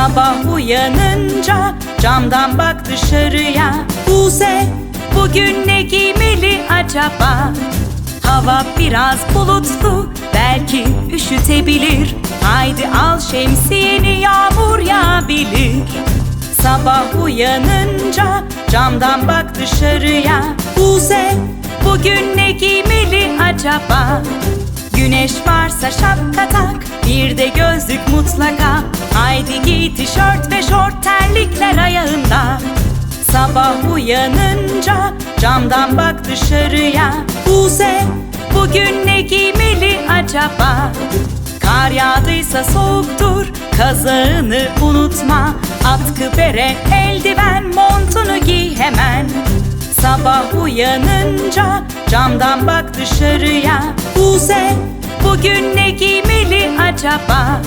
Sabah uyanınca camdan bak dışarıya Buse bugün ne giymeli acaba? Hava biraz bulutlu belki üşütebilir Haydi al şemsiyeni yağmur yağabilir Sabah uyanınca camdan bak dışarıya Buse bugün ne giymeli acaba? Güneş varsa şapka tak bir de gözlük mutlaka. Haydi giy tişört ve şort terlikler ayağında. Sabah uyanınca camdan bak dışarıya. Buse bugün ne giymeli acaba? Kar yağdıysa soğuktur kazağını unutma. Atkı bere eldiven montunu giy hemen. Sabah uyanınca camdan bak dışarıya. Buse bugün ne giymeli Cuiabá